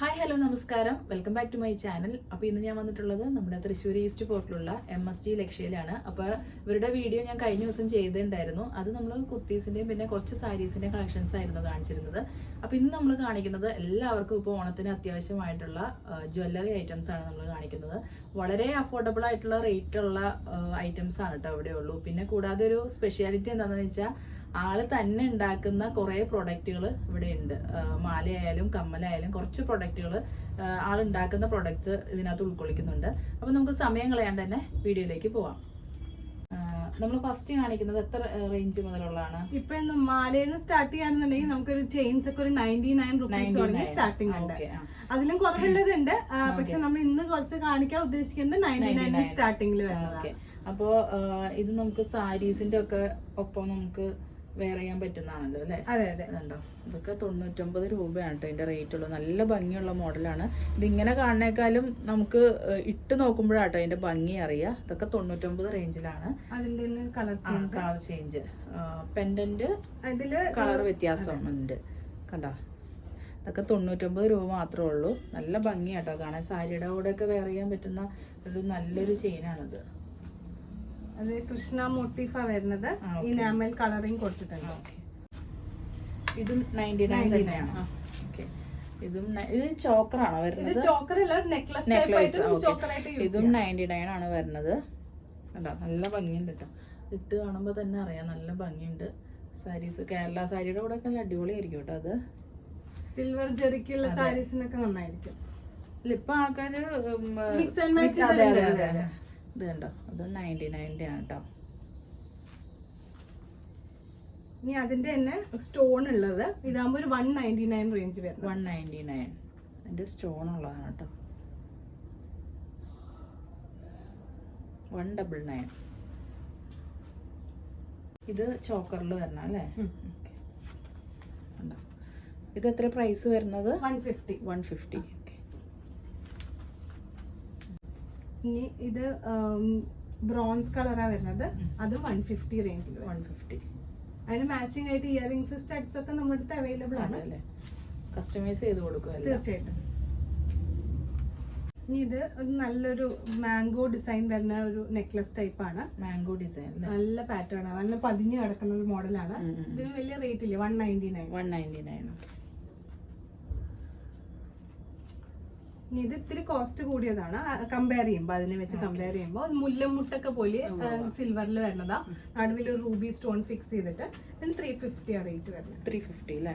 Hi hello നമസ്കാരം. Welcome back to my channel. അപ്പോൾ ഇന്ന് ഞാൻ വന്നിട്ടുള്ളത് നമ്മുടെ തൃശ്ശൂർ ഈസ്റ്റ് പോർട്ടിലുള്ള എം എസ് ടി ലക്ഷ്യയിലാണ്. അപ്പോൾ ഇവരുടെ വീഡിയോ ഞാൻ കഴിഞ്ഞ ദിവസം ചെയ്തിട്ടുണ്ടായിരുന്നു. അത് നമ്മൾ കുർത്തീസിന്റെയും പിന്നെ കുറച്ച് സാരീസിന്റെയും കളക്ഷൻസ് ആയിരുന്നു കാണിച്ചിരുന്നത്. അപ്പോൾ ഇന്ന് നമ്മൾ കാണിക്കുന്നത് എല്ലാവർക്കും ഇപ്പോൾ ഓണത്തിന് അത്യാവശ്യമായിട്ടുള്ള ജ്വല്ലറി ഐറ്റംസ് ആണ് നമ്മൾ കാണിക്കുന്നത്. വളരെ അഫോർഡബിൾ ആയിട്ടുള്ള റേറ്റ് ഉള്ള ഐറ്റംസ് ആണ് കേട്ടോ ഇവിടെ ഉള്ളൂ. പിന്നെ കൂടാതെ ഒരു സ്പെഷ്യാലിറ്റി എന്താണെന്ന് വെച്ചാൽ ആൾ തന്നെ ഉണ്ടാക്കുന്ന കുറേ പ്രൊഡക്റ്റുകൾ ഇവിടെ ഉണ്ട് മാലയായാലും കമ്മലായാലും കുറച്ച് പ്രൊഡക്റ്റുകൾ ആൾ ഉണ്ടാക്കുന്ന പ്രൊഡക്ട്സ് ഇതിനകത്ത് ഉൾക്കൊള്ളിക്കുന്നുണ്ട്. അപ്പം നമുക്ക് സമയം കളയാണ്ട് തന്നെ വീഡിയോയിലേക്ക് പോവാം. നമ്മൾ ഫസ്റ്റ് കാണിക്കുന്നത് എത്ര റേഞ്ച് മുതലുള്ളതാണ്? ഇപ്പൊ മാലയിൽ നിന്ന് സ്റ്റാർട്ട് ചെയ്യാണെന്നുണ്ടെങ്കിൽ നമുക്കൊരു ചെയിൻസ് ഒക്കെ ഒരു നയന്റി നയൻ റുപ്പീസ് തുടങ്ങി സ്റ്റാർട്ടിംഗ് ഉണ്ട്. അതിലും കുറവുള്ളതുണ്ട്. ഉണ്ട് പക്ഷെ നമ്മൾ ഇന്ന് കുറച്ച് കാണിക്കാൻ ഉദ്ദേശിക്കുന്നത് നയന്റി നയൻ സ്റ്റാർട്ടിംഗിൽ വരുന്നത് അപ്പോൾ ഇത് നമുക്ക് സാരീസിന്റെ ഒക്കെ ഒപ്പം നമുക്ക് വെയർ ചെയ്യാൻ പറ്റുന്നതാണല്ലോ അല്ലേ? അതെ അതെ. ഉണ്ടോ ഇതൊക്കെ തൊണ്ണൂറ്റൊമ്പത് രൂപയാണ് കേട്ടോ ഇതിന്റെ റേറ്റ് ഉള്ളത് നല്ല ഭംഗിയുള്ള മോഡലാണ്. ഇതിങ്ങനെ കാണുന്നേക്കാളും നമുക്ക് ഇട്ട് നോക്കുമ്പോഴാട്ടോ അതിന്റെ ഭംഗി അറിയാം. ഇതൊക്കെ തൊണ്ണൂറ്റൊമ്പത് റേഞ്ചിലാണ് അതിന്റെ colour colour colour change pendant അതിൽ കളർ വ്യത്യാസമുണ്ട്. കണ്ടോ? ഇതൊക്കെ തൊണ്ണൂറ്റൊമ്പത് രൂപ മാത്രമേ ഉള്ളൂ. നല്ല ഭംഗിയാട്ടോ കാണാൻ. സാരിയുടെ കൂടെ ഒക്കെ വെയർ ചെയ്യാൻ പറ്റുന്ന ഒരു നല്ലൊരു ചെയിനാണിത് അത് കൃഷ്ണ മോട്ടീഫാ വരുന്നത്. ഇനാമൽ കളറിങ് കൊടുത്തിട്ടുണ്ട്. ഇതും നയന്റി നയൻ 99, തന്നെയാണ്. ഓക്കെ ഇതും ഇത് ചോക്കറാണോ വരുന്നത്? നെക്ലസ് ഇതും നയന്റി നയൻ ആണ് വരുന്നത്. കണ്ടോ? നല്ല ഭംഗിയുണ്ട് കേട്ടോ ഇട്ട് കാണുമ്പോൾ തന്നെ അറിയാം നല്ല ഭംഗിയുണ്ട്. സാരീസ് കേരള സാരിയുടെ കൂടെ ഒക്കെ നല്ല അടിപൊളിയായിരിക്കും കേട്ടോ അത്. സിൽവർ ജെറിക്കുള്ള സാരീസിനൊക്കെ നന്നായിരിക്കും. ഇല്ല, ഇപ്പൊ ആൾക്കാര് ഇത് കണ്ടോ? അത് നയന്റി നയന്റെ ആണ് കേട്ടോ ഇനി അതിന്റെ തന്നെ സ്റ്റോൺ ഉള്ളത്. ഇതാകുമ്പോൾ ഒരു വൺ നയന്റി നയൻ റേഞ്ച് വരും വൺ നയന്റി നയൻ അതിന്റെ സ്റ്റോൺ ഉള്ളതാണ് കേട്ടോ വൺ ഡബിൾ നയൻ ഇത് ചോക്കറിൽ വരണം അല്ലേ ഇത് എത്ര പ്രൈസ് വരുന്നത്? One fifty one fifty okay ഇനി ഇത് ബ്രോൺസ് കളറാണ് വരുന്നത്. അത് വൺ ഫിഫ്റ്റി റേഞ്ചിൽ വൺ ഫിഫ്റ്റി അതിന് മാച്ചിങ് ആയിട്ട് ഇയറിംഗ്സ് സ്റ്റഡ്സ് ഒക്കെ നമ്മുടെ അടുത്ത് അവൈലബിൾ ആണ്. അല്ലേ കസ്റ്റമൈസ് ചെയ്ത് കൊടുക്കുക തീർച്ചയായിട്ടും. ഇനി ഇത് നല്ലൊരു മാംഗോ ഡിസൈൻ വരുന്ന ഒരു നെക്ലസ് ടൈപ്പ് ആണ്. മാംഗോ ഡിസൈൻ നല്ല പാറ്റേൺ ആണ്. നല്ല പതിഞ്ഞ് കിടക്കുന്ന ഒരു മോഡലാണ്. ഇതിന് വലിയ റേറ്റ് ഇല്ല. One ninety nine one ninety nine ഇനി ഇത് ഇത്തിരി കോസ്റ്റ് കൂടിയതാണ്. കമ്പയർ ചെയ്യുമ്പോൾ അതിനെ വെച്ച് കമ്പയർ ചെയ്യുമ്പോൾ മുല്ലമുട്ടൊക്കെ പോലെ സിൽവറിൽ വരുന്നതാ. നടുവിൽ ഒരു റൂബി സ്റ്റോൺ ഫിക്സ് ചെയ്തിട്ട് ഇതിന് ത്രീ ഫിഫ്റ്റി ആ റേറ്റ് വരുന്നത്. ത്രീ ഫിഫ്റ്റി അല്ലേ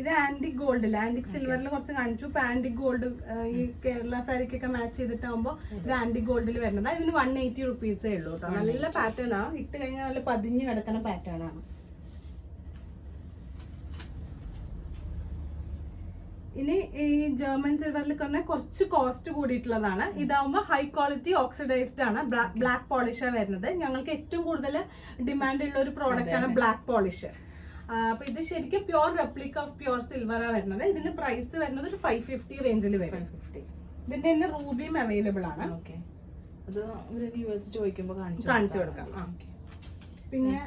ഇത് ആന്റിക് ഗോൾഡിൽ ആന്റിക് സിൽവറിൽ കുറച്ച് കാണിച്ചു. ഇപ്പൊ ആന്റിക് ഗോൾഡ് ഈ കേരള സാരിക്കൊക്കെ മാച്ച് ചെയ്തിട്ടാകുമ്പോൾ ഇത് ആന്റിക് ഗോൾഡിൽ വരുന്നതാ. ഇതിന് വൺ എയ്റ്റി റുപ്പീസേ ഉള്ളൂ കേട്ടോ നല്ല പാറ്റേൺ ആണ് ഇട്ട് കഴിഞ്ഞാൽ നല്ല പതിഞ്ഞ് കിടക്കുന്ന പാറ്റേൺ ആണ്. ഇനി ഈ ജർമ്മൻ സിൽവറിൽ തന്നെ കുറച്ച് കോസ്റ്റ് കൂടിയിട്ടുള്ളതാണ്. ഇതാവുമ്പോൾ ഹൈ ക്വാളിറ്റി ഓക്സിഡൈസ്ഡ് ആണ്. ബ്ലാക്ക് പോളിഷാണ് വരുന്നത്. ഞങ്ങൾക്ക് ഏറ്റവും കൂടുതൽ ഡിമാൻഡ് ഉള്ള ഒരു പ്രോഡക്റ്റ് ആണ് ബ്ലാക്ക് പോളിഷ് അപ്പൊ ഇത് ശരിക്കും പ്യോർ റെപ്ലിക് ഓഫ് പ്യോർ സിൽവറാണ് വരുന്നത്. ഇതിന്റെ പ്രൈസ് വരുന്നത് ഒരു ഫൈവ് ഫിഫ്റ്റി റേഞ്ചിൽ വരും. ഇതിന്റെ തന്നെ റൂബിയും അവൈലബിൾ ആണ്. ഓക്കെ അത് വ്യൂവേഴ്സ് ചോദിക്കുമ്പോൾ കാണിച്ചു കാണിച്ചു കൊടുക്കാം. പിന്നെ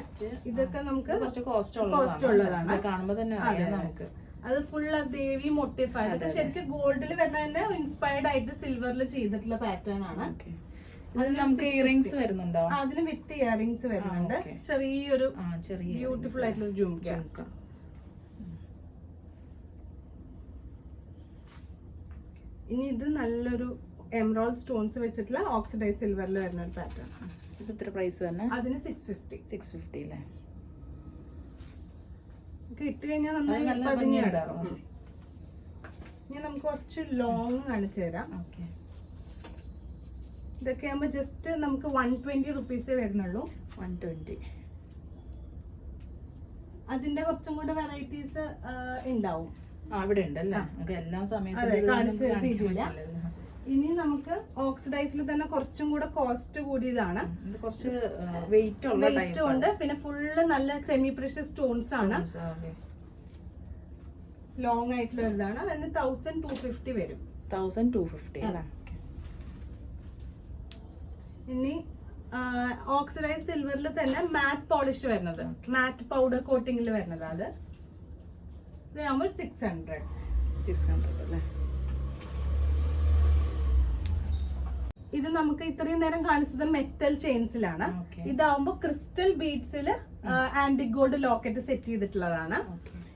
ഇതൊക്കെ നമുക്ക് കുറച്ച് കോസ്റ്റ് ഉള്ളതാണ്. കാണുമ്പോൾ തന്നെ നമുക്ക്. അത് ഫുൾ ആ ദേവി മോട്ടിഫൈ ഇതൊക്കെ ശരിക്കും ഗോൾഡിൽ വരുന്നതിന്റെ ഇൻസ്പയർഡ് ആയിട്ട് സിൽവറിൽ ചെയ്തിട്ടുള്ള പാറ്റേൺ ആണ്. നമുക്ക് ഇയറിംഗ്സ് വരുന്നുണ്ടോ? അതിന് വിത്ത് ഇയറിംഗ്സ് വരുന്നുണ്ട്. ചെറിയൊരു ചെറിയ ബ്യൂട്ടിഫുൾ ആയിട്ടുള്ള ജൂം ചുമക്ക ഇനി ഇത് നല്ലൊരു എംറോൾ സ്റ്റോൺസ് വെച്ചിട്ടുള്ള ഓക്സിഡൈസ് സിൽവറിൽ വരുന്ന ഒരു പാറ്റേൺ ഇത് എത്ര പ്രൈസ് വരുന്നത് അതിന് സിക്സ് ഫിഫ്റ്റി സിക്സ് ഫിഫ്റ്റി അല്ലേ ഇട്ട് കഴിഞ്ഞാൽ നന്നായി പതിഞ്ഞ് കിടക്കും ഇനി നമുക്ക് കുറച്ച് ലോങ് കാണിച്ചു തരാം. ഇതൊക്കെ ആകുമ്പോൾ ജസ്റ്റ് നമുക്ക് വൺ ട്വന്റി റുപ്പീസേ വരുന്നുള്ളൂ. വൺ ട്വന്റി അതിന്റെ കുറച്ചും കൂടെ വെറൈറ്റീസ് ഉണ്ടാവും. അവിടെ ഉണ്ടല്ലേ? നമുക്ക് എല്ലാ സമയത്തും ഇനി നമുക്ക് ഓക്സിഡൈസിൽ തന്നെ കുറച്ചും കൂടെ കോസ്റ്റ് കൂടിയതാണ്. കുറച്ച് വെയിറ്റ് വെയിറ്റ് ഉണ്ട്. പിന്നെ ഫുള്ള് നല്ല സെമി പ്രഷ്യസ് സ്റ്റോൺസ് ആണ് ലോങ് ആയിട്ടുള്ള ഇതാണ് അതിന് തൗസൻഡ് ടു ഫിഫ്റ്റി വരും. തൗസൻഡ് ടു ഫിഫ്റ്റി ഇനി ഓക്സിഡൈസ് സിൽവറിൽ തന്നെ മാറ്റ് പോളിഷ് വരുന്നത്. മാറ്റ് പൗഡർ കോട്ടിങ്ങിൽ വരുന്നത് അത് ഇതിനാകുമ്പോൾ സിക്സ് ഹൺഡ്രഡ് സിക്സ് ഹൺഡ്രഡ് അല്ലേ? ഇത് നമുക്ക് ഇത്രയും നേരം കാണിച്ചത് മെറ്റൽ ചെയിൻസിലാണ്. ഇതാവുമ്പോ ക്രിസ്റ്റൽ ബീഡ്സിൽ ആന്റി ഗോൾഡ് ലോക്കറ്റ് സെറ്റ് ചെയ്തിട്ടുള്ളതാണ്.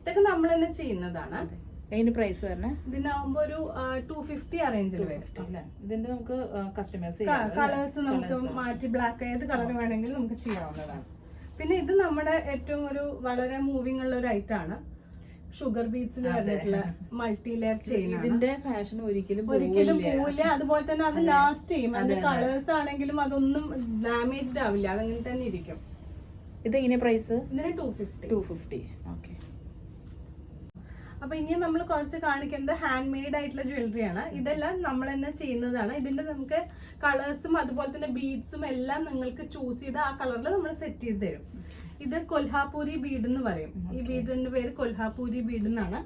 ഇതൊക്കെ നമ്മൾ തന്നെ ചെയ്യുന്നതാണ്. അതെ. അതിന് പ്രൈസ് വരണേ? ഇതിനാവുമ്പോ ഒരു ടു ഫിഫ്റ്റി അറേഞ്ചിൽ ഇതിന്റെ നമുക്ക് കസ്റ്റമൈസ് കളേഴ്സ് നമുക്ക് മാറ്റി ബ്ലാക്ക് ഏത് കളർ വേണമെങ്കിലും നമുക്ക് ചെയ്യാവുന്നതാണ്. പിന്നെ ഇത് നമ്മുടെ ഏറ്റവും ഒരു വളരെ മൂവിങ് ഉള്ള ഒരു ഐറ്റം ആണ്. ഷുഗർ ബീറ്റ്സിൽ വന്നിട്ടുള്ള മൾട്ടി ലെയർ ചെയിൻ ഇതിന്റെ ഫാഷൻ ഒരിക്കലും ഒരിക്കലും പോവില്ല. അതുപോലെ തന്നെ അത് ലാസ്റ്റ് ചെയ്യും അതിന്റെ കളേഴ്സ് ആണെങ്കിലും അതൊന്നും ഡാമേജ്ഡ് ആവില്ല. അതങ്ങനെ തന്നെ ഇരിക്കും. ഇതെങ്ങനെ പ്രൈസ് ഇതിന് two fifty two fifty okay അപ്പൊ ഇനി നമ്മൾ കുറച്ച് കാണിക്കുന്നത് ഹാൻഡ് മെയ്ഡ് ആയിട്ടുള്ള ജ്വല്ലറി ആണ്. ഇതെല്ലാം നമ്മൾ തന്നെ ചെയ്യുന്നതാണ്. ഇതിന്റെ നമുക്ക് കളേഴ്സും അതുപോലെ തന്നെ ബീഡ്സും എല്ലാം നിങ്ങൾക്ക് ചൂസ് ചെയ്ത് ആ കളറിൽ നമ്മൾ സെറ്റ് ചെയ്ത് തരും. ഇത് കൊൽഹാപൂരി ബീഡ് എന്ന് പറയും. ഈ ബീഡിന്റെ പേര് കൊൽഹാപൂരി ബീഡ് എന്നാണ്.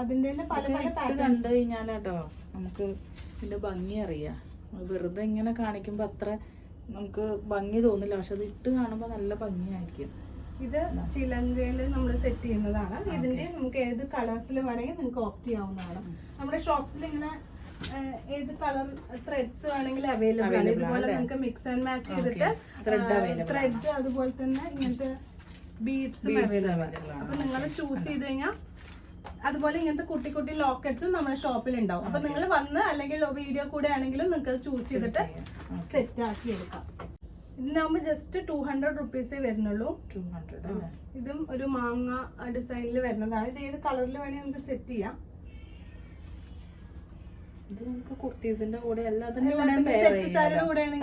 അതിന്റെ തന്നെ പല പല കണ്ടു കഴിഞ്ഞാലോ നമുക്ക് ഇതിന്റെ ഭംഗി അറിയാം. വെറുതെ ഇങ്ങനെ കാണിക്കുമ്പോ അത്ര നമുക്ക് ഭംഗി തോന്നില്ല. പക്ഷെ അത് ഇട്ട് കാണുമ്പോ നല്ല ഭംഗിയായിരിക്കും. ഇത് ചിലങ്കയിൽ നമ്മൾ സെറ്റ് ചെയ്യുന്നതാണ്. ഇതിന്റെ നമുക്ക് ഏത് കളേഴ്സിൽ വേണമെങ്കിൽ നിങ്ങൾക്ക് ഓപ്റ്റ് ചെയ്യാവുന്നതാണ്. നമ്മുടെ ഷോപ്സിൽ ഇങ്ങനെ ഏത് കളർ ത്രെഡ്സ് വേണമെങ്കിൽ അവൈലബിൾ ആണ്. ഇതുപോലെ നമുക്ക് നിങ്ങൾക്ക് മിക്സ് ആൻഡ് മാച്ച് ചെയ്തിട്ട് ത്രെഡ്സ് അതുപോലെ തന്നെ ഇങ്ങനത്തെ ബീഡ്സ്. അപ്പൊ നിങ്ങൾ ചൂസ് ചെയ്ത് കഴിഞ്ഞാൽ അതുപോലെ ഇങ്ങനത്തെ കുട്ടി കുട്ടി ലോക്കറ്റ്സ് നമ്മുടെ ഷോപ്പിൽ ഉണ്ടാവും അപ്പൊ നിങ്ങൾ വന്ന് അല്ലെങ്കിൽ വീഡിയോ കൂടെ ആണെങ്കിലും നിങ്ങൾക്ക് ചൂസ് ചെയ്തിട്ട് സെറ്റ് ആക്കി എടുക്കാം. ഇതിനാകുമ്പോൾ ജസ്റ്റ് ടു ഹൺഡ്രഡ് റുപ്പീസേ വരുന്നുള്ളൂ. ടു ഹൺഡ്രഡ് ഇതും ഒരു മാങ്ങ ഡിസൈനിൽ വരുന്നതാണ്. ഇത് ഏത് കളറിൽ വേണമെങ്കിൽ നമുക്ക് സെറ്റ് ചെയ്യാം. ഇത് നമുക്ക് കുർത്തീസിന്റെ കൂടെ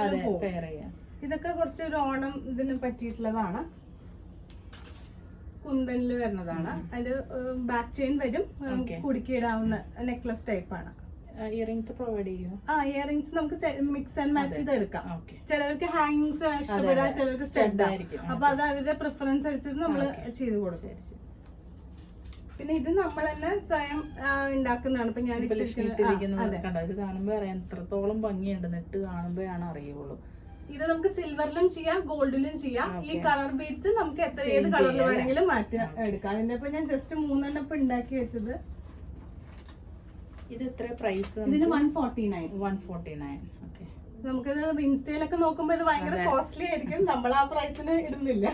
അതെ. ചെയ്യാം. ഇതൊക്കെ കുറച്ച് ഒരു ഓണം ഇതിന് പറ്റിയിട്ടുള്ളതാണ്. കുന്തനിൽ വരുന്നതാണ്. അതിന്റെ ബാക്ക് ചെയിൻ വരും. കുടുക്കിയിടാവുന്ന നെക്ലസ് ടൈപ്പ് ആണ്. ഇയറിംഗ്സ് പ്രൊവൈഡ് ചെയ്യും ആ ഇയറിംഗ്സ് നമുക്ക് മിക്സ് ആൻഡ് മാച്ച് ചെയ്ത് എടുക്കാം ചിലവർക്ക് ഹാങ്ങിങ്സ് ഇഷ്ടപ്പെടാം ചിലർക്ക് സ്റ്റെഡ് ആയിരിക്കും. അപ്പൊ അത് അവരുടെ പ്രിഫറൻസ് അനുസരിച്ച് നമ്മൾ ചെയ്ത് കൊടുക്കും. പിന്നെ ഇത് നമ്മൾ തന്നെ സ്വയം ഉണ്ടാക്കുന്നതാണ്. ഇപ്പൊ ഞാൻ കണ്ടോ? ഇത് കാണുമ്പോ അറിയാം എത്രത്തോളം ഭംഗിയുണ്ട്. നെട്ട് കാണുമ്പോഴാണ് അറിയുള്ളൂ. ഇത് നമുക്ക് സിൽവറിലും ചെയ്യാം ഗോൾഡിലും ചെയ്യാം. ഈ കളർ ബീഡ്സ് നമുക്ക് എത്ര ഏത് കളറിൽ വേണമെങ്കിലും മാറ്റി. എടുക്കാം. അതിന്റെ ഇപ്പൊ ഞാൻ ജസ്റ്റ് മൂന്നെണ്ണം ഇപ്പൊ ഉണ്ടാക്കി വെച്ചത്. ഇത് എത്ര പ്രൈസ് ഇതിന് one forty nine one forty nine നമുക്കിത് ഇൻസ്റ്റയിലൊക്കെ നോക്കുമ്പോ ഇത് ഭയങ്കര കോസ്റ്റ്ലി ആയിരിക്കും. നമ്മൾ ആ പ്രൈസിന് ഇടുന്നില്ല.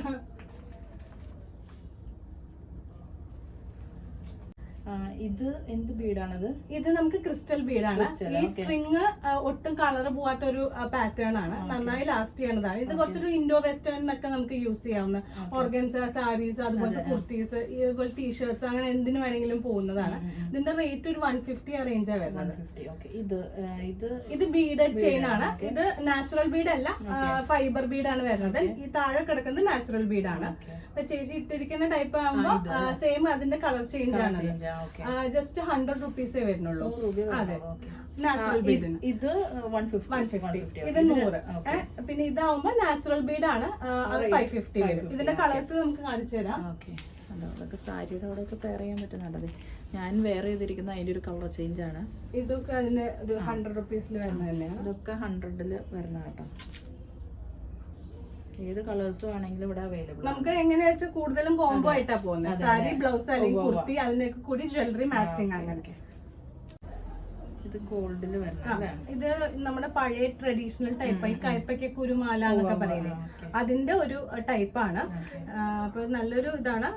ഇത് എന്ത് ബീഡാണത്? ഇത് നമുക്ക് ക്രിസ്റ്റൽ ബീഡാണ്. ഈ. സ്ട്രിങ് ഒട്ടും കളർ പോവാത്ത ഒരു പാറ്റേൺ ആണ്. നന്നായി ലാസ്റ്റ് ചെയ്യണതാണ്. ഇത് കുറച്ചൊരു ഇൻഡോ വെസ്റ്റേണിനൊക്കെ നമുക്ക് യൂസ് ചെയ്യാവുന്ന ഓർഗൻസ സാരീസ് അതുപോലത്തെ കുർത്തീസ് ഇതുപോലെ ടീഷർട്സ് അങ്ങനെ എന്തിനു വേണമെങ്കിലും പോകുന്നതാണ്. ഇതിന്റെ റേറ്റ് ഒരു വൺ ഫിഫ്റ്റി ആ റേഞ്ചാണ് വരുന്നത്. ഇത് ഇത് ഇത് ബീഡഡ് ചെയിൻ ആണ്. ഇത് നാച്ചുറൽ ബീഡ് അല്ല ഫൈബർ ബീഡ് ആണ് വരുന്നത്. ഈ താഴെ കിടക്കുന്നത് നാച്ചുറൽ ബീഡ് ആണ്. അപ്പൊ ചേച്ചി ഇട്ടിരിക്കുന്ന ടൈപ്പ് ആകുമ്പോ സെയിം അതിന്റെ കളർ ചേഞ്ച് ആണ്. ജസ്റ്റ് ഹൺഡ്രഡ് റുപ്പീസേ വരുന്നുള്ളൂ. അതെ. നാച്ചുറൽ ബീഡിന് ഇത് വൺ ഫിഫ്റ്റി ഇത് നൂറ്. പിന്നെ ഇതാവുമ്പോ നാച്ചുറൽ ബീഡ് ആണ്. അത് ഫൈവ് ഫിഫ്റ്റി വരും. ഇതിന്റെ കളേഴ്സ് നമുക്ക് കാണിച്ചു തരാം. ഓക്കെ അതൊക്കെ സാരിയുടെ അവിടെ ഒക്കെ പെയർ ചെയ്യാൻ പറ്റുന്നുണ്ടത് ഞാൻ വേറെ ചെയ്തിരിക്കുന്ന അതിന്റെ ഒരു കളർ ചേഞ്ച് ആണ്. ഇതൊക്കെ അതിന്റെ ഒരു ഹൺഡ്രഡ് റുപ്പീസിൽ വരുന്ന തന്നെയാണ് ഇതൊക്കെ ഹൺഡ്രഡിൽ വരുന്ന കേട്ടോ ഏത് കളേഴ്സ് വേണമെങ്കിലും ഇവിടെ അവൈലബിൾ നമുക്ക് എങ്ങനെയാ വെച്ചാൽ കൂടുതലും കോംബോ ആയിട്ടാ പോകുന്നത് സാരി ബ്ലൗസ് അല്ലെങ്കിൽ. കുർത്തി അതിനൊക്കെ കൂടി ജ്വല്ലറി മാച്ചിങ് അങ്ങനെ ഇത് ഗോൾഡിൽ വരുന്ന ഇത് നമ്മുടെ പഴയ ട്രഡീഷണൽ ടൈപ്പ് ഈ കയ്പയ്ക്ക് കുരുമാല എന്നൊക്കെ പറയുന്നത് അതിന്റെ ഒരു ടൈപ്പാണ് ആണ്. അപ്പൊ നല്ലൊരു ഇതാണ്.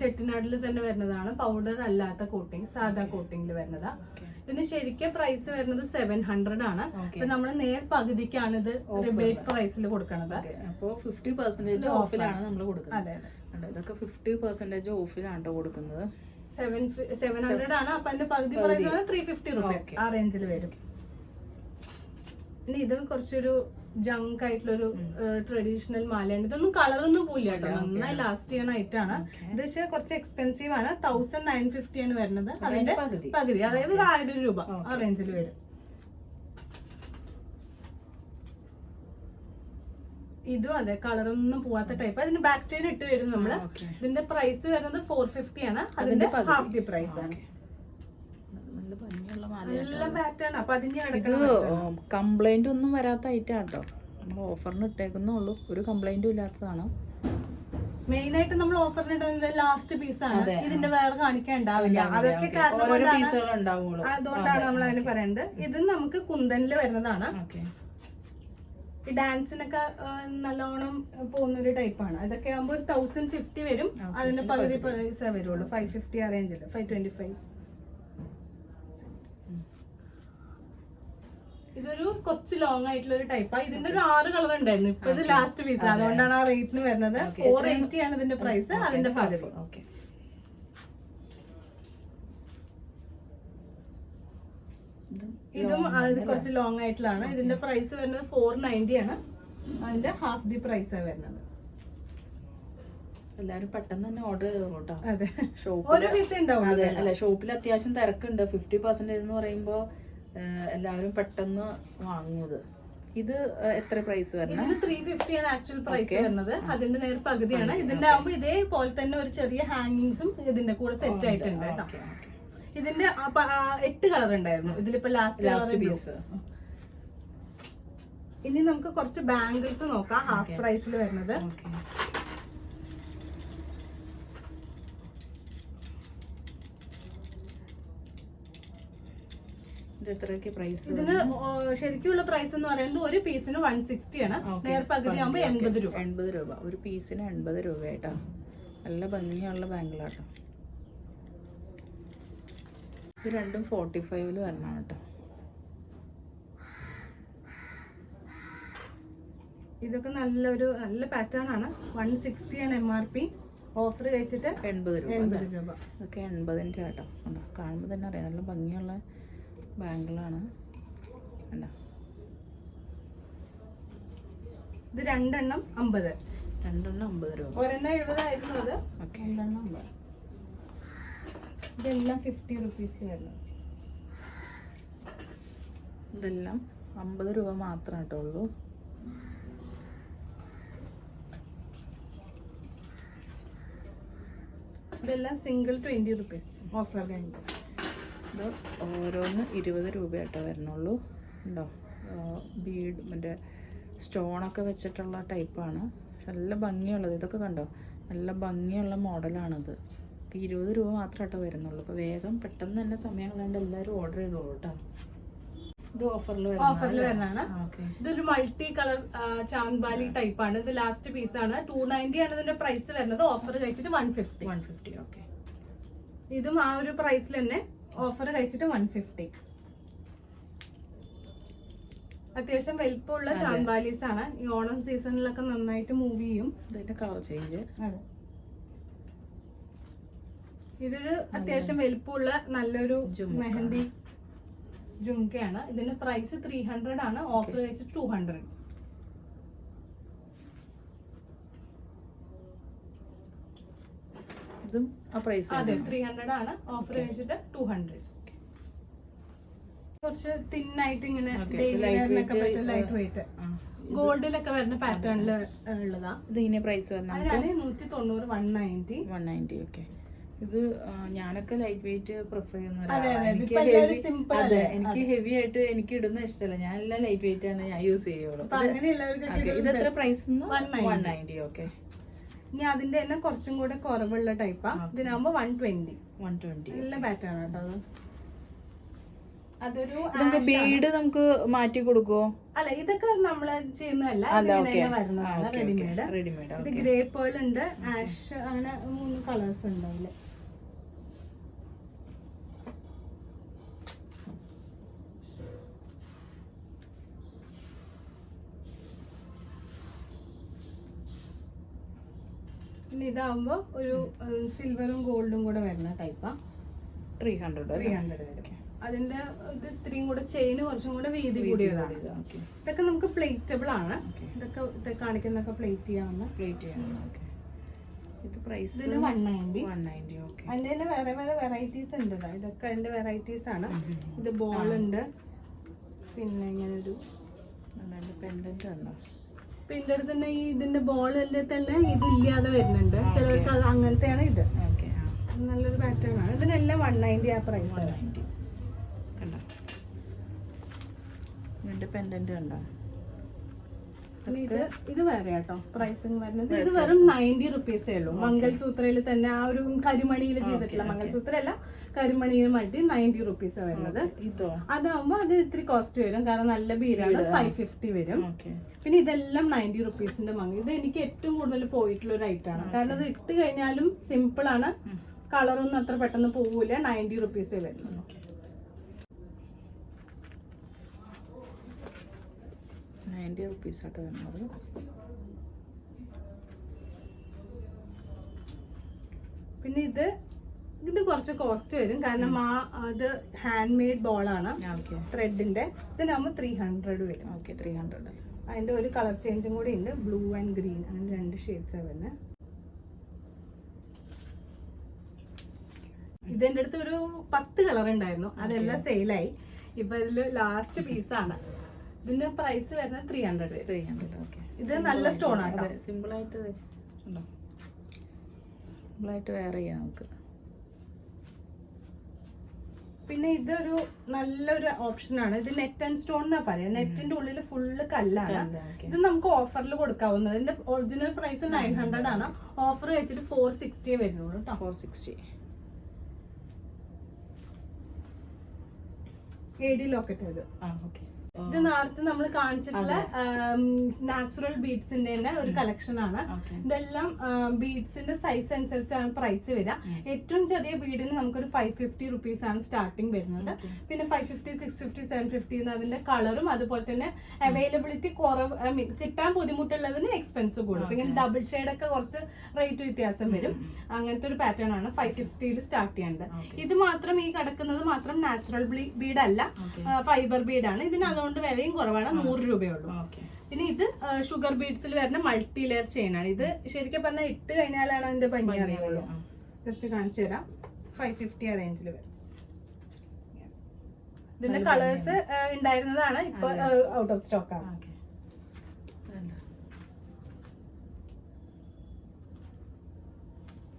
ചെട്ടിനാടിൽ തന്നെ വരുന്നതാണ്. പൗഡർ അല്ലാത്ത കോട്ടിങ് സാധാ കോട്ടിങ്ങിൽ വരുന്നതാ. ഓക്കെ. ഇതിന് ശരിക്കും പ്രൈസ് വരുന്നത് സെവൻ ഹൺഡ്രഡ് ആണ്. അപ്പൊ നമ്മൾ നേർ പകുതിക്കാണ് ഇത് റിബേറ്റ് പ്രൈസിൽ കൊടുക്കണത്. അപ്പോ അപ്പോൾ ഫിഫ്റ്റി പെർസെന്റേജ് ഓഫിലാണ് നമ്മൾ കൊടുക്കുന്നത്. ഇതൊക്കെ ഫിഫ്റ്റി പെർസെന്റേജ് ഓഫിലാണ് കൊടുക്കുന്നത്. സെവൻ സെവൻ ഹൺഡ്രഡ് ആണ്. അപ്പൊ അതിന്റെ പകുതി പ്രൈസ് ത്രീ ഫിഫ്റ്റി റുപ്പീസ് ആ റേഞ്ചിൽ വരും. ഇനി ഇത് കുറച്ചൊരു ജങ്ക് ആയിട്ടുള്ളൊരു ട്രഡീഷണൽ മാലയാണ് ഇതൊന്നും കളറൊന്നും പോയില്ല കേട്ടോ. നന്നായി ലാസ്റ്റ് ചെയ്യണ ഐറ്റാണ് ഇത് പക്ഷേ കുറച്ച് എക്സ്പെൻസീവ് ആണ്. തൗസൻഡ് നയൻ ഫിഫ്റ്റി ആണ് വരുന്നത്. അതിന്റെ പകുതി. അതായത് ഒരു ആയിരം രൂപ ആ റേഞ്ചിൽ വരും. ഇതും അതെ കളറൊന്നും പോവാത്ത ടൈപ്പ് അതിന് ബാക്ക് ചെയിൻ ഇട്ട് വരും നമ്മൾ. ഇതിന്റെ പ്രൈസ് വരുന്നത് ഫോർ ഫിഫ്റ്റി ആണ്. അതിന്റെ ഹാഫ് ദി പ്രൈസ് ആണ്. ഭംഗിയുള്ള അപ്പൊ ഇത് കംപ്ലൈന്റ് ഒന്നും വരാത്ത ഐറ്റം കേട്ടോ നമ്മൾ ഓഫറിന് ഇട്ടേക്കുന്നുള്ളൂ ഒരു കംപ്ലൈന്റും ഇല്ലാത്തതാണ്. മെയിൻ ആയിട്ട് നമ്മൾ ഓഫറിന് ഇടുന്നത് ലാസ്റ്റ് പീസ് ആണ്. ഇതിന്റെ വേറെ കാണിക്കാൻ ഉണ്ടാവില്ല അതൊക്കെ കാരണം അതുകൊണ്ടാണ് നമ്മൾ അതിന് പറയുന്നത് ഇത് നമുക്ക് കുന്തനിൽ വരുന്നതാണ്. ഈ ഡാൻസിനൊക്കെ നല്ലോണം പോകുന്ന ഒരു ടൈപ്പാണ് അതൊക്കെ ആകുമ്പോൾ ഒരു തൗസൻഡ് ഫിഫ്റ്റി വരും. അതിന്റെ പകുതി പൈസ വരുള്ളൂ. ഫൈവ് ഫിഫ്റ്റി ആ റേഞ്ചിൽ ഫൈവ് ട്വന്റി ഫൈവ് ഇതൊരു കുറച്ച് ലോങ് ആയിട്ടുള്ള ഒരു ടൈപ്പാ ഇതിന്റെ ഒരു ആറ് കളർ ഉണ്ടായിരുന്നു. ഇപ്പൊ ഇത് ലാസ്റ്റ് പീസ് അതുകൊണ്ടാണ് ആ റേറ്റിന് വരുന്നത്. ഫോർ എയ്റ്റി ആണ് ഇതിന്റെ പ്രൈസ് അതിന്റെ പകുതി. ഓക്കെ ഇതും ഇത് കുറച്ച് ലോങ് ആയിട്ടുള്ളതാണ്. ഇതിന്റെ പ്രൈസ് വരുന്നത് ഫോർ നയന്റി ആണ്. അതിന്റെ ഹാഫ് ദി പ്രൈസ് വരുന്നത്. എല്ലാരും പെട്ടെന്ന് തന്നെ ഓർഡർ ചെയ്തോ കേട്ടോ. ഷോപ്പിൽ ഒരു പീസ് ഉണ്ടാവും അതെ അല്ല? ഷോപ്പിൽ അത്യാവശ്യം തിരക്കുണ്ട്. ഫിഫ്റ്റി പെർസെന്റേജ് എന്ന് പറയുമ്പോൾ എല്ലാവരും പെട്ടെന്ന് വാങ്ങുന്നത്. ഇത് എത്ര പ്രൈസ് വരുന്നത് ഇതിന് ത്രീ ഫിഫ്റ്റി ആണ് ആക്ച്വൽ പ്രൈസ് വരുന്നത്. അതിന്റെ നേർ പകുതിയാണ്. ഇതിന്റെ ആകുമ്പോൾ ഇതേപോലെ തന്നെ ഒരു ചെറിയ ഹാങ്ങിങ്സും ഇതിന്റെ കൂടെ സെറ്റ് ആയിട്ടുണ്ട് ഇതിന്റെ എട്ട് കളർ ഉണ്ടായിരുന്നു. ഇതിലിപ്പോ ലാസ്റ്റ് ലാസ്റ്റ് പീസ് ഇനി നമുക്ക് കുറച്ച് ബാംഗിൾസ് നോക്കാം ഹാഫ് പ്രൈസിൽ വരുന്നത്. ഓക്കെ ഇത് എത്രയൊക്കെ പ്രൈസ് ഇതിന് ശരിക്കുള്ള പ്രൈസ് എന്ന് പറയുന്നത് ഒരു പീസിന് വൺ സിക്സ്റ്റി ആണ്. നേർപകുതി ആകുമ്പോൾ എൺപത് രൂപ. എൺപത് രൂപ. ഒരു പീസിന് എൺപത് രൂപയായിട്ടാ നല്ല ഭംഗിയുള്ള ബാങ്കിളാട്ടോ ഇത് രണ്ടും ഫോർട്ടി ഫൈവിൽ വരണം കേട്ടോ. ഇതൊക്കെ നല്ലൊരു നല്ല പാറ്റേൺ ആണ്. വൺ സിക്സ്റ്റി ആണ് എം ആർ പി ഓഫർ കഴിച്ചിട്ട് എൺപത് രൂപ. എൺപത്? രൂപ. ഇതൊക്കെ എൺപതിന്റെ കണ്ടോ? കാണുമ്പോൾ തന്നെ അറിയാം. നല്ല ഭംഗിയുള്ള ബാങ്കിളാണ് കണ്ടോ? ഇത് രണ്ടെണ്ണം അമ്പത്. രണ്ടെണ്ണം അമ്പത് രൂപ. ഒരെണ്ണം എഴുപതായിരുന്നു അത്. ഓക്കെ. രണ്ടെണ്ണം അമ്പത്. ഇതെല്ലാം ഫിഫ്റ്റി റുപ്പീസ് വരുന്നത് ഇതെല്ലാം അമ്പത് രൂപ മാത്രം കേട്ടോ ഉള്ളൂ. ഇതെല്ലാം സിംഗിൾ ട്വന്റി റുപ്പീസ് ഓഫർ കഴിഞ്ഞു. ഇത് ഓരോന്ന് ഇരുപത് രൂപയായിട്ടേ വരുന്നുള്ളൂ. ഉണ്ടോ? ബീഡ് മറ്റേ സ്റ്റോണൊക്കെ വെച്ചിട്ടുള്ള ടൈപ്പാണ്. നല്ല ഭംഗിയുള്ളത്. ഇതൊക്കെ കണ്ടോ? നല്ല ഭംഗിയുള്ള മോഡലാണിത്. ഇരുപത് രൂപ മാത്രമായിട്ടോ വരുന്നുള്ളൂ. അപ്പോൾ വേഗം പെട്ടെന്ന് തന്നെ സമയം കളയാണ്ട് എല്ലാവരും ഓർഡർ ചെയ്തോളൂ കേട്ടോ. ഇത് ഓഫറിൽ ഓഫറിൽ വരുന്നതാണ്. ഓക്കെ. ഇതൊരു മൾട്ടി കളർ ചാൻബാലി ടൈപ്പ് ആണ് ഇത് ലാസ്റ്റ് പീസ് ആണ് ടു നയന്റി ആണ് ഇതിന്റെ പ്രൈസ് വരുന്നത്. ഓഫർ കഴിച്ചിട്ട് one fifty. One fifty okay. ഇതും ആ ഒരു പ്രൈസിൽ തന്നെ ഓഫർ കഴിച്ചിട്ട് വൺ ഫിഫ്റ്റി അത്യാവശ്യം വലിപ്പമുള്ള ചാമ്പാലീസ് ആണ് ഈ ഓണം സീസണിലൊക്കെ നന്നായിട്ട് മൂവ് ചെയ്യും. കളർ ചേഞ്ച് ഇതൊരു അത്യാവശ്യം വലിപ്പമുള്ള നല്ലൊരു. മെഹന്തി ജുംക്കയാണ് ഇതിന്റെ പ്രൈസ് ത്രീ ഹൺഡ്രഡ് ആണ്. ഓഫർ കഴിച്ചിട്ട് ടു ഹൺഡ്രഡ് ഇതും ആ പ്രൈസ് അതെ ത്രീ ഹൺഡ്രഡ് ആണ്. ഓഫർ കഴിച്ചിട്ട് ടു ഹൺഡ്രഡ് കുറച്ച് തിന്നായിട്ട് ഇങ്ങനെ ലൈറ്റ് വെയിറ്റ് ഗോൾഡിലൊക്കെ വരുന്ന പാറ്റേണിൽ ഉള്ളതാ. ഇത് പ്രൈസ് അതിനാണ് നൂറ്റി തൊണ്ണൂറ് one ninety one ninety okay ഇത് ഞാനൊക്കെ ലൈറ്റ് വെയിറ്റ് പ്രിഫർ ചെയ്യുന്ന അതെ. എനിക്ക് ഹെവി ആയിട്ട് എനിക്ക് ഇടുന്ന ഇഷ്ടമല്ല ഞാൻ എല്ലാം ലൈറ്റ് വെയിറ്റ് ആണ് ഞാൻ യൂസ് ചെയ്യുള്ളൂ. ഇത് എത്ര പ്രൈസ് 190. വൺ നയന്റി ഓക്കെ ഇനി അതിന്റെ തന്നെ കുറച്ചും കൂടെ കുറവുള്ള ടൈപ്പാ ഇതിനാകുമ്പോ വൺ ട്വന്റി വൺ ട്വന്റി നല്ല പാറ്റേൺ കേട്ടോ അത്. അതൊരു നമുക്ക് ബീഡ് നമുക്ക് മാറ്റി കൊടുക്കുവോ? അല്ല ഇതൊക്കെ നമ്മൾ ചെയ്യുന്നതല്ല. വരുന്നതാണ് റെഡിമെയ്ഡ് റെഡിമെയ്ഡ് ഇത് ഗ്രേ പേൾ ഉണ്ട്. ആഷ് അങ്ങനെ മൂന്ന് കളേഴ്സ് ഉണ്ട് അതിൽ. പിന്നെ ഇതാവുമ്പോ ഒരു സിൽവറും ഗോൾഡും കൂടെ വരുന്ന ടൈപ്പാ ത്രീ ഹൺഡ്രഡ് ത്രീ ഹൺഡ്രഡ് വരും. അതിന്റെ ഇത് ഇത്രയും കൂടെ ചെയിന് കുറച്ചും കൂടെ വീതി കൂടിയതാണ്. ഓക്കെ ഇതൊക്കെ നമുക്ക് പ്ലേറ്റബിൾ ആണ്. ഇതൊക്കെ ഇത് കാണിക്കുന്നൊക്കെ പ്ലേറ്റ് ചെയ്യാവുന്ന പ്ലേറ്റ് ചെയ്യാവുന്ന ഓക്കെ ഇത് പ്രൈസ് ഇതിന് one ninety one ninety okay അതിന്റെ തന്നെ വേറെ വേറെ വെറൈറ്റീസ് ഉണ്ട്. ഇതൊക്കെ അതിന്റെ വെറൈറ്റീസ് ആണ്. ഇത് ബോൾ ഉണ്ട്. പിന്നെ ഇങ്ങനെ ഒരു പെൻഡന്റ് ഉണ്ടോ പിന്നെ അടുത്ത് തന്നെ ഈ ഇതിന്റെ ബോളിൽ തന്നെ ഇത് ഇല്ലാതെ വരുന്നുണ്ട് ചിലർക്ക് അത് അങ്ങനത്തെയാണ് ഇത്. ഓക്കെ നല്ലൊരു പാറ്റേൺ ആണ്. ഇതിനെല്ലാം വൺ നയന്റി ആ പ്രൈസ് വൺ നയന്റി കണ്ടോ? ഇതിന്റെ പെൻഡന്റ് കണ്ടോ? ഇനി ഇത് ഇത് വേറെ കേട്ടോ പ്രൈസിങ് വരുന്നത് ഇത് വെറും നയന്റി റുപ്പീസേ ഉള്ളൂ. മംഗൾസൂത്രയിൽ തന്നെ ആ ഒരു കരിമണിയിൽ ചെയ്തിട്ടില്ല മംഗൾസൂത്ര അല്ല കരിമണിയിൽ മൾട്ടി നയന്റി റുപ്പീസ് വരുന്നത്. ഇതോ? അതാവുമ്പോ അത് ഇത്തിരി കോസ്റ്റ് വരും. കാരണം നല്ല ബീഡാണ് ഫൈവ് ഫിഫ്റ്റി വരും. പിന്നെ ഇതെല്ലാം നയന്റി റുപ്പീസിന്റെ മങ്ങി ഇത് എനിക്ക് ഏറ്റവും കൂടുതൽ പോയിട്ടുള്ള ഒരു ഐറ്റം ആണ്. കാരണം അത് ഇട്ട് കഴിഞ്ഞാലും സിമ്പിൾ ആണ്. കളറൊന്നും അത്ര പെട്ടെന്ന് പോവില്ല നയന്റി റുപ്പീസേ വരുന്നുള്ളൂ നയന്റി റുപ്പീസ് ആയിട്ട് വരുന്നത്. പിന്നെ ഇത് ഇത് കുറച്ച് കോസ്റ്റ് വരും. കാരണം ആ ഇത് ഹാൻഡ് മെയ്ഡ് ബോളാണ് ഓക്കെ ത്രെഡിന്റെ ഇതിനാകുമ്പോൾ ത്രീ ഹൺഡ്രഡ് വരും. ഓക്കെ ത്രീ ഹൺഡ്രഡ് അതിന്റെ ഒരു കളർ ചേഞ്ചും കൂടി ഉണ്ട്. ബ്ലൂ ആൻഡ് ഗ്രീൻ അങ്ങനെ രണ്ട് ഷെയ്ഡ്സ് വരുന്നത് ഇതെന്റെ അടുത്ത് ഒരു പത്ത് കളർ ഉണ്ടായിരുന്നു. അതെല്ലാം സെയിലായി ഇപ്പൊ ഇതിൽ ലാസ്റ്റ് പീസാണ് ഇതിന്റെ പ്രൈസ് വരുന്നത് three hundred three hundred okay ഇത് നല്ല സ്റ്റോൺ ആണ് സിമ്പിൾ ആയിട്ട് ഉണ്ടോ? സിമ്പിളായിട്ട് വെയർ ചെയ്യാം നമുക്ക്. പിന്നെ ഇതൊരു നല്ലൊരു ഓപ്ഷൻ ആണ്. ഇത് നെറ്റ് ആൻഡ് സ്റ്റോൺ എന്നാ പറയാ. നെറ്റിന്റെ ഉള്ളിൽ ഫുള്ള് കല്ലാണ്. ഇത് നമുക്ക് ഓഫറിൽ കൊടുക്കാവുന്നത്. ഇതിന്റെ ഒറിജിനൽ പ്രൈസ് നയൻ ഹൺഡ്രഡ് ആണ്. ഓഫർ വെച്ചിട്ട് ഫോർ സിക്സ്റ്റി വരുന്നുള്ളൂ കേട്ടോ four sixty A D locket ഇത്. ആ ഓക്കെ ഇത് നേരത്തെ നമ്മൾ കാണിച്ചിട്ടുള്ള നാച്ചുറൽ ബീഡ്സിന്റെ തന്നെ ഒരു കളക്ഷൻ ആണ്. ഇതെല്ലാം ബീഡ്സിന്റെ സൈസ് അനുസരിച്ചാണ് പ്രൈസ് വരിക. ഏറ്റവും ചെറിയ ബീഡിന് നമുക്കൊരു ഫൈവ് ഫിഫ്റ്റി റുപ്പീസ് ആണ് സ്റ്റാർട്ടിങ് വരുന്നത്. പിന്നെ five fifty six fifty seven fifty അതിന്റെ കളറും അതുപോലെ തന്നെ അവൈലബിലിറ്റി കുറവ് ഐ മീൻ കിട്ടാൻ ബുദ്ധിമുട്ടുള്ളതിന് എക്സ്പെൻസ് കൂടും. പിന്നെ ഡബിൾ ഷെയ്ഡ് ഒക്കെ കുറച്ച് റേറ്റ് വ്യത്യാസം വരും. അങ്ങനത്തെ ഒരു പാറ്റേൺ ആണ് ഫൈവ് ഫിഫ്റ്റിയിൽ സ്റ്റാർട്ട് ചെയ്യേണ്ടത് ഇത് മാത്രം ഈ കിടക്കുന്നത് മാത്രം നാച്ചുറൽ ബീഡ് അല്ല. ഫൈബർ ബീഡാണ് ഇതിന് അതുകൊണ്ട് വിലയും കുറവാണ്. നൂറ് രൂപയുള്ളൂ പിന്നെ ഇത് ഷുഗർ ബീഡ്സിൽ വരുന്ന മൾട്ടി ലെയർ ചെയിൻ ആണ്. ഇത് ശരിക്കും പറഞ്ഞാൽ ഇട്ട് കഴിഞ്ഞാലാണ് അതിന്റെ ഭംഗി അറിയുള്ളൂ. ജസ്റ്റ് കാണിച്ചു തരാം. ഫൈവ് ഫിഫ്റ്റി ആ റേഞ്ചിൽ വരും. ഇതിന്റെ കളേഴ്സ് ഉണ്ടായിരുന്നതാണ്. ഇപ്പൊ ഔട്ട് ഓഫ് സ്റ്റോക്ക് ആണ്.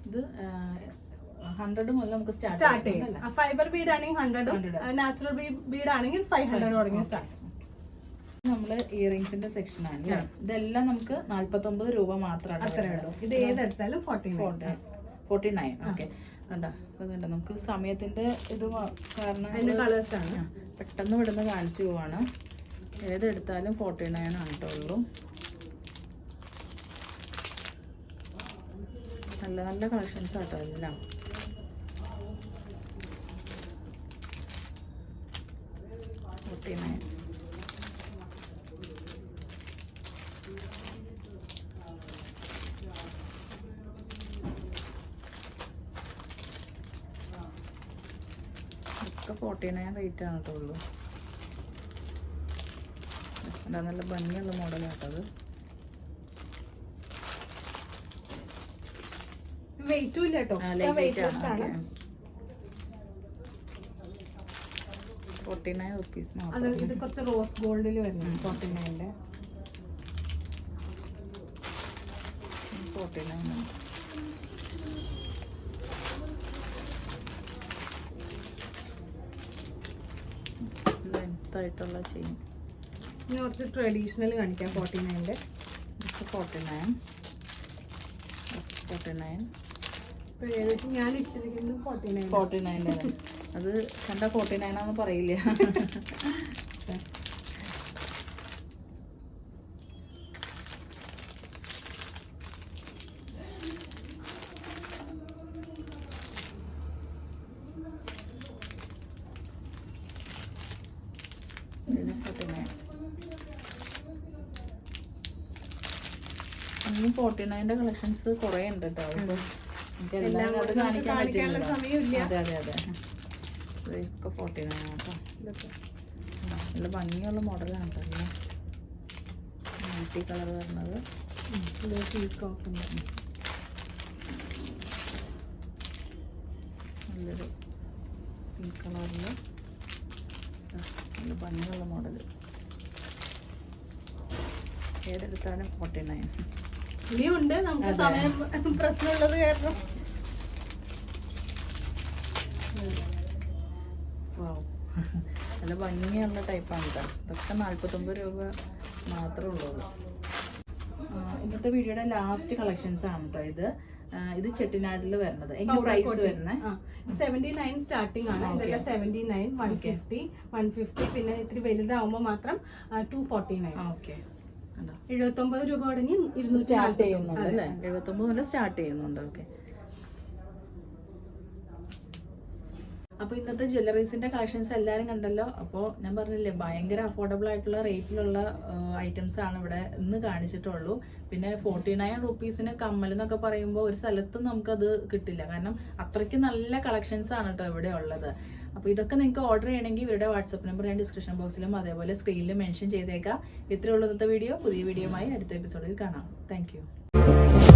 ഇത് ഹൺഡ്രഡ് മുതൽ നമുക്ക് സ്റ്റാർട്ട് ചെയ്യും. ഫൈബർ ബീഡ് ആണെങ്കിൽ ഹൺഡ്രഡും 100. നാച്ചുറൽ ബീഡ് ആണെങ്കിൽ ഫൈവ് ഹൺഡ്രഡ് തുടങ്ങി സ്റ്റാർട്ട് നമ്മൾ ഇയറിംഗ്സിന്റെ സെക്ഷൻ ആണ് അല്ലേ ഇതെല്ലാം നമുക്ക് നാല്പത്തൊമ്പത് രൂപ മാത്രമാണ് അത്രേ ഉള്ളൂ. ഇത് ഏതെടുത്താലും ഫോർട്ടി ഫോർട്ടി നയൻ ഓക്കെ കണ്ട? അത് കണ്ട? നമുക്ക് സമയത്തിന്റെ ഇത് കാരണം പെട്ടെന്ന് ഇവിടുന്ന് കാണിച്ചു പോവാണ്. ഏതെടുത്താലും ഫോർട്ടി നയൻ ആണ് കേട്ടോ ഉള്ളൂ. നല്ല നല്ല കളക്ഷൻസ് ആട്ടോ എല്ലാം ഫോർട്ടി നയൻ ഒക്കെ റേറ്റ് ആണ് കേട്ടോ ഉള്ളൂ അതാ നല്ല ഭംഗിയുള്ള മോഡലാട്ടത് വെയിറ്റും ഇല്ല കേട്ടോ ആണ് ഫോർട്ടി നയൻ റുപ്പീസ് മാത്രം. ഇത് കുറച്ച് റോസ് ഗോൾഡിൽ വരുന്നു ഫോർട്ടി നയന്റെ ഫോർട്ടി നയൻ ലെങ്തായിട്ടുള്ള ചെയിൻ. ഇനി കുറച്ച് ട്രഡീഷണൽ കാണിക്കാം ഫോർട്ടി നയന്റെ ഫോർട്ടി നയൻ ഫോർട്ടി നയൻ ഏകദേശം ഞാൻ ഇട്ടിരിക്കുന്നത് ഫോർട്ടി നയൻ ഫോർട്ടി നയന്റെ അത് കണ്ട ഫോർട്ടി നയൻ ആണെന്ന് പറയില്ല ഫോർട്ടി നയൻ ഇനി ഫോർട്ടി നയന്റെ കളക്ഷൻസ് കുറേ ഉണ്ട് കേട്ടോ അത് കാണിക്കാൻ പറ്റില്ല സമയമില്ല. അതെ അതെ അതെ. ഇതൊക്കെ ഫോർട്ടി നയൻ കേട്ടോ ഇതൊക്കെ. നല്ല ഭംഗിയുള്ള മോഡലാണ് കേട്ടോ മൾട്ടി കളർ വരുന്നത്. നല്ലൊരു പിങ്ക് കളറിൽ നല്ല ഭംഗിയുള്ള മോഡൽ ഏതെടുത്താലും ഫോർട്ടി നയൻ ഇനിയുണ്ട്. നമുക്ക്. സമയം പ്രശ്നമുള്ളത് കാരണം. നല്ല ഭംഗിയുള്ള ടൈപ്പാണ് കേട്ടോ ഇതൊക്കെ നാൽപ്പത്തൊമ്പത് രൂപ മാത്രമേ ഉള്ളൂ. ഇന്നത്തെ വീഡിയോയുടെ ലാസ്റ്റ് കളക്ഷൻസ് ആണ് കേട്ടോ ഇത്. ഇത് ചെട്ടിനാട്ടിൽ വരുന്നത്. എങ്ങനെ പ്രൈസ് വരുന്നത് സെവന്റി നയൻ സ്റ്റാർട്ടിംഗ് ആണ്. ഇതെല്ലാം seventy nine one fifty one fifty പിന്നെ ഇത്തിരി വലുതാവുമ്പോൾ മാത്രം ടു ഫോർട്ടി നയൻ ഓക്കെ എഴുപത്തി ഒമ്പത് രൂപ തുടങ്ങി ഇരുന്ന് സ്റ്റാർട്ട് ചെയ്യുന്നുണ്ട്. അല്ലേ? എഴുപത്തൊമ്പത് മുതൽ സ്റ്റാർട്ട് ചെയ്യുന്നുണ്ട്. ഓക്കെ അപ്പോൾ ഇന്നത്തെ ജ്വല്ലറീസിന്റെ കളക്ഷൻസ് എല്ലാവരും കണ്ടല്ലോ. അപ്പോൾ ഞാൻ പറഞ്ഞില്ലേ ഭയങ്കര അഫോർഡബിൾ ആയിട്ടുള്ള റേറ്റിലുള്ള ഐറ്റംസ് ആണ് ഇവിടെ ഇന്ന് കാണിച്ചിട്ടുള്ളൂ. പിന്നെ ഫോർട്ടി നയൻ റുപ്പീസിന് കമ്മൽ എന്നൊക്കെ പറയുമ്പോൾ ഒരു സ്ഥലത്തും നമുക്കത് കിട്ടില്ല. കാരണം അത്രയ്ക്ക് നല്ല കളക്ഷൻസ് ആണ് കേട്ടോ ഇവിടെ ഉള്ളത്. അപ്പോൾ ഇതൊക്കെ നിങ്ങൾക്ക് ഓർഡർ ചെയ്യണമെങ്കിൽ ഇവരുടെ വാട്സപ്പ് നമ്പർ ഞാൻ ഡിസ്ക്രിപ്ഷൻ ബോക്സിലും അതേപോലെ സ്ക്രീനിലും മെൻഷൻ ചെയ്തേക്കാം. ഇത്രയുള്ള ഇന്നത്തെ വീഡിയോ പുതിയ വീഡിയോയുമായി അടുത്ത എപ്പിസോഡിൽ കാണാം. താങ്ക്